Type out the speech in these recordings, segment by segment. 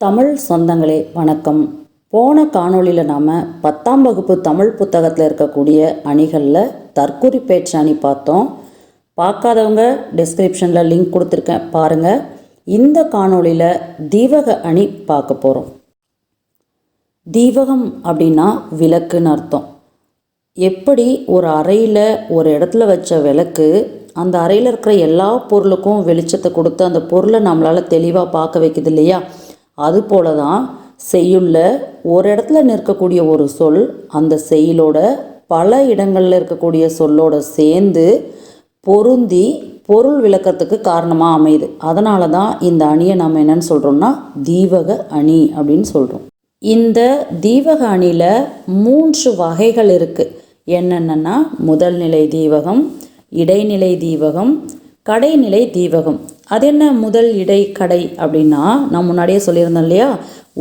தமிழ் சொந்தங்களே வணக்கம். போன காணொளியில் நாம் பத்தாம் வகுப்பு தமிழ் புத்தகத்தில் இருக்கக்கூடிய அணிகளில் தற்குறி பேச்சு அணி பார்த்தோம். பார்க்காதவங்க டிஸ்கிரிப்ஷனில் லிங்க் கொடுத்துருக்கேன் பாருங்கள் இந்த காணொளியில் தீவக அணி பார்க்க போகிறோம் தீவகம் அப்படின்னா விளக்குன்னு அர்த்தம். எப்படி ஒரு அறையில் ஒரு இடத்துல வச்ச விளக்கு அந்த அறையில் இருக்கிற எல்லா பொருளுக்கும் வெளிச்சத்தை கொடுத்து அந்த பொருளை நம்மளால் தெளிவாக பார்க்க வைக்குது இல்லையா? அதுபோல தான் செய்யுள்ள ஒரு இடத்துல நிற்கக்கூடிய ஒரு சொல் அந்த செய்யுளோட பல இடங்களில் இருக்கக்கூடிய சொல்லோட சேர்ந்து பொருந்தி பொருள் விளக்கத்துக்கு காரணமாக அமையுது. அதனால தான் இந்த அணியை நம்ம என்னன்னு சொல்கிறோம்னா தீவக அணி அப்படின்னு சொல்கிறோம் இந்த தீவக அணியில் மூன்று வகைகள் இருக்குது என்னென்னா முதல் நிலை தீவகம் இடைநிலை தீவகம் கடைநிலை தீவகம். அது என்ன முதல் இடை கடை அப்படின்னா நான் முன்னாடியே சொல்லியிருந்தேன் இல்லையா?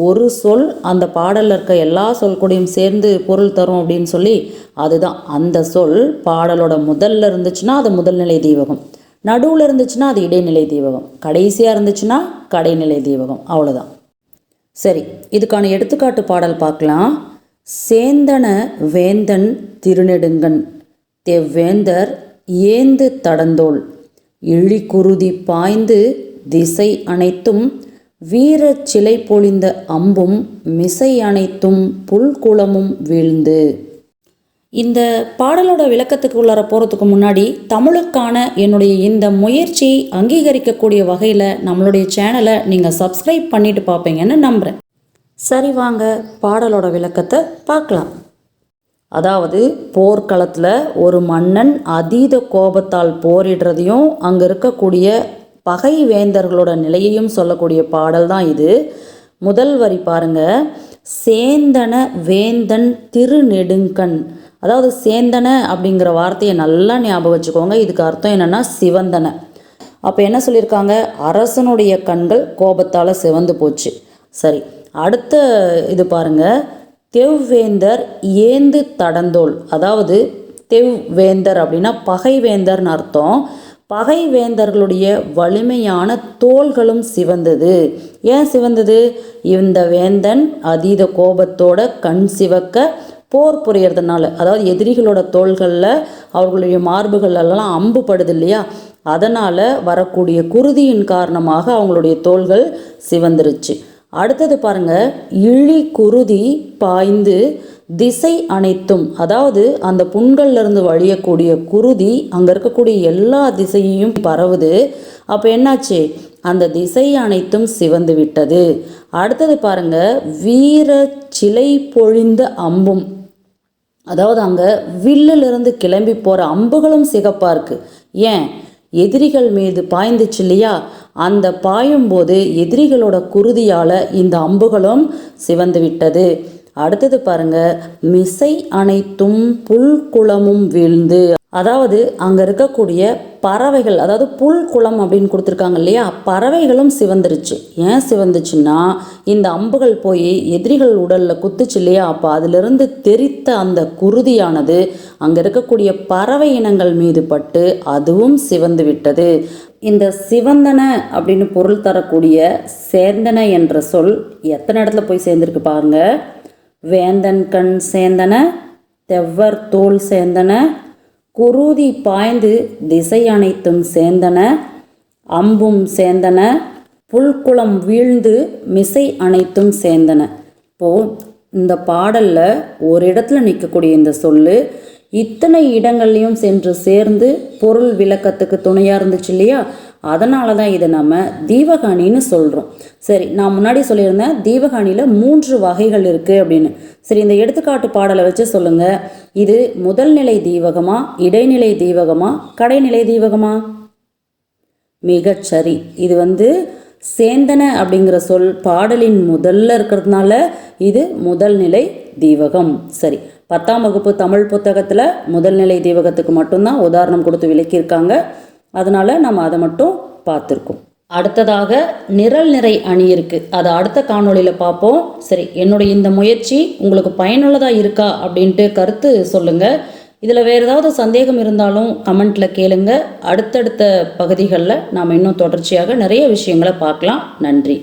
ஒரு சொல் அந்த பாடலில் இருக்க எல்லா சொல் கூடயும் சேர்ந்து பொருள் தரும் அப்படின்னு சொல்லி அதுதான். அந்த சொல் பாடலோட முதல்ல இருந்துச்சுன்னா அது முதல்நிலை தீவகம் நடுவில் இருந்துச்சுன்னா அது இடைநிலை தீவகம் கடைசியாக இருந்துச்சுன்னா கடைநிலை தீவகம் அவ்வளோதான் சரி இதுக்கான எடுத்துக்காட்டு பாடல் பார்க்கலாம். சேந்தன வேந்தன் திருநெடுங்கன் தெவ்வேந்தர் ஏந்து தடந்தோள் இழிக்குருதி பாய்ந்து திசை அனைத்தும் வீரச் சிலை பொழிந்த அம்பும் மிசை அனைத்தும் புல்குளமும் வீழ்ந்து. இந்த பாடலோட விளக்கத்துக்கு உள்ளார போகிறதுக்கு முன்னாடி தமிழுக்கான என்னுடைய இந்த முயற்சி அங்கீகரிக்கக்கூடிய வகையில் நம்மளுடைய சேனலை நீங்கள் சப்ஸ்கிரைப் பண்ணிட்டு பார்ப்பீங்கன்னு நம்புகிறேன் சரி வாங்க பாடலோட விளக்கத்தை பார்க்கலாம். அதாவது போர்க்களத்தில் ஒரு மன்னன் அதீத கோபத்தால் போரிடுறதையும் அங்கே இருக்கக்கூடிய பகை வேந்தர்களோட நிலையையும் சொல்லக்கூடிய பாடல் தான் இது. முதல் வரி பாருங்க. சேந்தன வேந்தன் திருநெடுங்கண் அதாவது சேந்தன அப்படிங்கிற வார்த்தையை நல்லா ஞாபகம் வச்சுக்கோங்க. இதுக்கு அர்த்தம் என்னென்னா சிவந்தன. அப்போ என்ன சொல்லியிருக்காங்க? அரசனுடைய கண்கள் கோபத்தால் சிவந்து போச்சு. சரி அடுத்த இது பாருங்க. தெவ்வேந்தர் ஏந்து தடந்தோல் அதாவது தெவ்வேந்தர் அப்படின்னா பகைவேந்தர்னு அர்த்தம். பகைவேந்தர்களுடைய வலிமையான தோள்களும் சிவந்தது. ஏன் சிவந்தது? இந்த வேந்தன் அதீத கோபத்தோட கண் சிவக்க போர் புரியறதுனால. அதாவது எதிரிகளோட தோள்களில் அவர்களுடைய மார்புகளெல்லாம் அம்பு படுது இல்லையா? அதனால் வரக்கூடிய குருதியின் காரணமாக அவங்களுடைய தோள்கள் சிவந்துருச்சு. அடுத்தது பாருங்க இழி குருதி பாய்ந்து திசை அனைத்தும் அதாவது அந்த புண்கள்லேருந்து வழியக்கூடிய குருதி அங்கே இருக்கக்கூடிய எல்லா திசையையும் பரவுது. அப்போ என்னாச்சு? அந்த திசை அனைத்தும் சிவந்து விட்டது. அடுத்தது பாருங்க வீர சிலை பொழிந்த அம்பும் அதாவது அங்கே வில்லிலிருந்து கிளம்பி போகிற அம்புகளும் சிகப்பாக இருக்குது ஏன்? எதிரிகள் மீது பாய்ந்துச்சு இல்லையா? அந்த பாயும்போது எதிரிகளோட குருதியால் இந்த அம்புகளும் சிவந்து விட்டது. அடுத்தது பாருங்க மிசை அனைத்தும் புல்குளமும் வீழ்ந்து அதாவது அங்கே இருக்கக்கூடிய பறவைகள் அதாவது புல் குளம் அப்படின்னு கொடுத்துருக்காங்க இல்லையா? பறவைகளும் சிவந்துருச்சு. ஏன் சிவந்துச்சுன்னா இந்த அம்புகள் போய் எதிரிகள் உடலில் குத்துச்சு இல்லையா? அப்போ அதிலிருந்து தெரித்த அந்த குருதியானது அங்கே இருக்கக்கூடிய பறவை இனங்கள் மீது பட்டு அதுவும் சிவந்து விட்டது. இந்த சிவந்தன அப்படின்னு பொருள் தரக்கூடிய சேர்ந்தன என்ற சொல் எத்தனை இடத்துல போய் சேர்ந்துருக்கு பாருங்க. வேந்தன் கண் சேர்ந்தன தெவ்வர் தோல் சேர்ந்தன குருதி பாய்ந்து திசை அனைத்தும் சேர்ந்தன அம்பும் சேர்ந்தன புல்குளம் வீழ்ந்து மிசை அனைத்தும் சேர்ந்தன இப்போது இந்த பாடலில் ஒரு இடத்துல நிற்கக்கூடிய இந்த சொல்லு இத்தனை இடங்கள்லையும் சென்று சேர்ந்து பொருள் விளக்கத்துக்கு துணையாக இருந்துச்சு இல்லையா? அதனால தான் இதை நம்ம தீபகாணின்னு சொல்கிறோம் சரி நான் முன்னாடி சொல்லியிருந்தேன் தீபகாணியில் மூன்று வகைகள் இருக்குது அப்படின்னு. சரி இந்த எடுத்துக்காட்டு பாடலை வச்சு சொல்லுங்கள் இது முதல் நிலை தீவகமா இடைநிலை தீவகமா கடைநிலை தீவகமா? மிகச்சரி இது வந்து சேந்தன அப்படிங்கிற சொல் பாடலின் முதல்ல இருக்கிறதுனால இது முதல் நிலை தீவகம். சரி பத்தாம் வகுப்பு தமிழ் புத்தகத்தில் முதல் நிலை தீவகத்துக்கு மட்டும்தான் உதாரணம் கொடுத்து விளக்கியிருக்காங்க. அதனால் நம்ம அதை மட்டும் பார்த்துருக்கோம். அடுத்ததாக நிரல் நிறை அணி இருக்குது அதை அடுத்த காணொளியில் பார்ப்போம். சரி என்னுடைய இந்த முயற்சி உங்களுக்கு பயனுள்ளதாக இருக்கா அப்படின்ட்டு கருத்து சொல்லுங்கள் இதில் வேறு ஏதாவது சந்தேகம் இருந்தாலும் கமெண்ட்டில் கேளுங்க. அடுத்தடுத்த பகுதிகளில் நாம் இன்னும் தொடர்ச்சியாக நிறைய விஷயங்களை பார்க்கலாம். நன்றி.